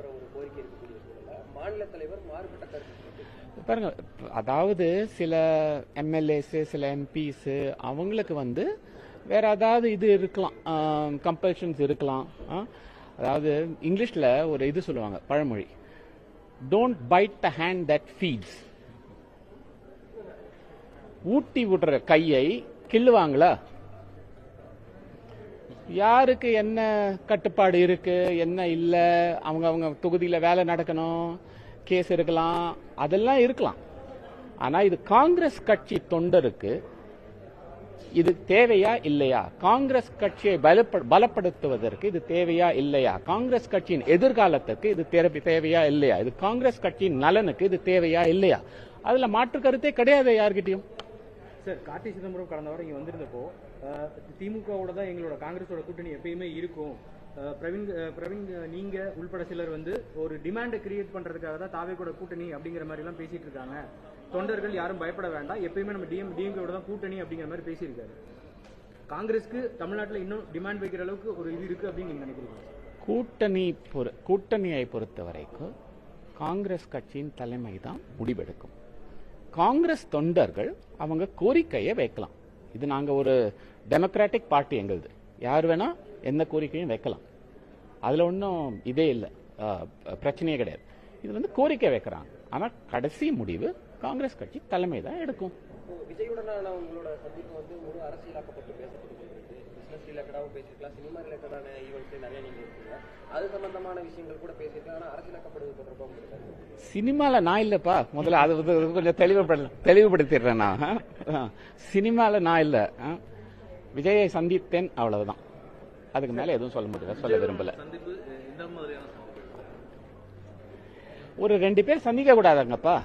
போன்ற ஒரு கோரிக்கை இருக்கக்கூடிய மாநில தலைவர் மாறுபட்ட கருத்து பாருங்க அதாவது சில எம்எல்ஏஸு சில எம்பிஸ் அவங்களுக்கு வந்து வேற ஏதாவது இது இருக்கலாம் கம்பல்ஷன்ஸ் இருக்கலாம் ஆ? அதாவது இங்கிலீஷில் ஒரு இது சொல்லுவாங்க பழமொழி. Don't bite the hand that feeds ஊட்டி விடுற கையை கிள்ளுவாங்களா? யாருக்கு என்ன கட்டுப்பாடு இருக்கு என்ன இல்லை அவங்க அவங்க தொகுதியில் வேலை நடக்கணும் கேஸ் இருக்கலாம் அதெல்லாம் இருக்கலாம். ஆனால் இது காங்கிரஸ் கட்சி தொண்டருக்கு இது தேவையா இல்லையா? காங்கிரஸ் கட்சியை பலப்படுத்துவதற்கு இது தேவையா இல்லையா? காங்கிரஸ் கட்சியின் எதிர்காலத்துக்கு இது தேவையா இல்லையா? இது காங்கிரஸ் கட்சியின் நலனுக்கு இது தேவையா இல்லையா? அதுல மாற்று கருத்தே கிடையாது யார்கிட்டயும். சார் கார்த்தி சிதம்பரம் கடந்த வாரம் இங்க வந்திருந்தப்போ திமுகவோட தான் எங்களோட காங்கிரஸோட கூட்டணி எப்பயுமே இருக்கும். பிரவீன் பிரவீன் நீங்க உள்பட சிலர் வந்து ஒரு டிமாண்டை கிரியேட் பண்றதுக்காக தான் தாவே கூட கூட்டணி அப்படிங்கிற மாதிரி எல்லாம் பேசிட்டு இருக்காங்க. தொண்டர்கள் யாரும் பயப்பட வேண்டாம். எப்பயுமே நம்ம டிஎம் டிஎம்கேவோட தான் கூட்டணி அப்படிங்கிற மாதிரி பேசியிருக்காரு. காங்கிரஸ்க்கு தமிழ்நாட்டில் இன்னும் டிமாண்ட் வைக்கிற அளவுக்கு ஒரு இது இருக்கு அப்படின்னு நீங்க நினைக்கிறீங்க கூட்டணி பொறு- கூட்டணியை பொறுத்த வரைக்கும் காங்கிரஸ் கட்சியின் தலைமை தான் முடிவெடுக்கும். காங்கிரஸ் தொண்டர்கள் அவங்க கோரிக்கையை வைக்கலாம். இது நாங்கள் ஒரு டெமோக்ராட்டிக் பார்ட்டி எங்களுது. யார் வேணால் எந்த கோரிக்கையும் வைக்கலாம். அதில் ஒன்றும் இதே இல்லை. பிரச்சனையே கிடையாது. இது வந்து கோரிக்கை வைக்கிறாங்க. ஆனால் கடைசி முடிவு காங்கிரஸ் கட்சி தலைமை தான் எடுக்கும். விஜயுடனான உங்களோட சந்திப்பு வந்து ஒரு அரசியலாக்கப்பட்டு பேசப்பட்டு பிசினஸ் ரிலேட்டடாகவும் பேசியிருக்கலாம் சினிமா ரிலேட்டடான ஈவெண்ட்ஸ் நிறைய நீங்க இருக்கீங்க. சம்பந்தமான விஷயங்கள் கூட பேசியிருக்காங்க ஆனா அரசியலாக்கப்படுவது தொடர்பாக. சினிமால நான் இல்லப்பா. முதல்ல அது வந்து கொஞ்சம் தெளிவுபட தெளிவுபடுத்திடுறேன் நான். ஆ. சினிமால நான் இல்ல. விஜயை சந்தித்தேன் அவ்வளவுதான். அதுக்கு மேல எதுவும் சொல்ல முடியல. சொல்ல விரும்பல. ஒரு ரெண்டு பேர் சந்திக்க கூடாதாங்கப்பா.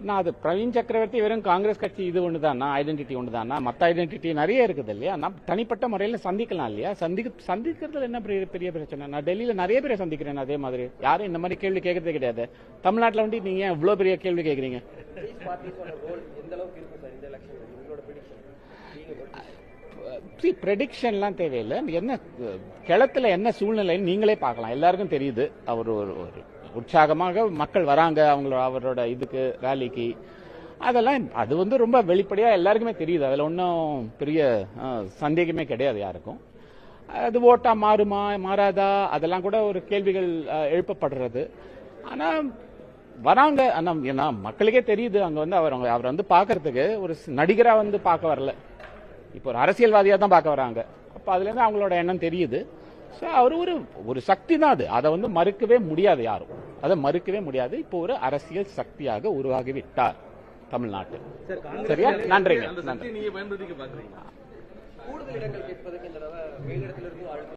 நான் அது பிரவீன் சக்கரவர்த்தி வெறும் காங்கிரஸ் கட்சி இது ஒண்ணுதானா ஐடென்டிட்டி ஒண்ணுதானா மத்த ஐடென்டிட்டி நிறைய இருக்குது இல்லையா? நான் தனிப்பட்ட முறையில சந்திக்கலாம் இல்லையா? சந்திக்க சந்திக்கிறதுல என்ன பெரிய பெரிய பிரச்சனை? நான் டெல்லியில நிறைய பேரை சந்திக்கிறேன் அதே மாதிரி. யாரும் இந்த மாதிரி கேள்வி கேட்கறதே கிடையாது. தமிழ்நாட்டுல வந்து நீங்க ஏன் இவ்வளவு பெரிய கேள்வி கேட்கறீங்க? politician. ப்ரெடிக்ஷன்லாம் தேவையில்லை. என்ன களத்துல என்ன சூழ்நிலைன்னு நீங்களே பார்க்கலாம். எல்லாருக்கும் தெரியுது. அவர் ஒரு ஒரு உற்சாகமாக மக்கள் வராங்க அவங்களோட அவரோட இதுக்கு ரேலிக்கு அதெல்லாம் அது வந்து ரொம்ப வெளிப்படையா எல்லாருக்குமே தெரியுது. அதுல ஒன்றும் பெரிய சந்தேகமே கிடையாது யாருக்கும். அது ஓட்டா மாறுமா மாறாதா? அதெல்லாம் கூட ஒரு கேள்விகள் எழுப்பப்படுறது. ஆனா வராங்க ஆனா ஏன்னா மக்களுக்கே தெரியுது. அங்க வந்து அவர் அவங்க- அவர் வந்து பார்க்கறதுக்கு ஒரு நடிகராக நடிகரா வந்து பார்க்க வரல. இப்போ ஒரு அரசியல்வாதியா தான் பார்க்க வராங்க. அப்ப அதுல இருந்து அவங்களோட எண்ணம் தெரியுது. ஸோ அவர் ஒரு ஒரு சக்தி தான் அது. அதை வந்து மறுக்கவே முடியாது யாரும். அதை மறுக்கவே முடியாது. இப்போ ஒரு அரசியல் சக்தியாக உருவாகி விட்டார் தமிழ்நாட்டு சரியா? நன்றிங்க. நன்றி.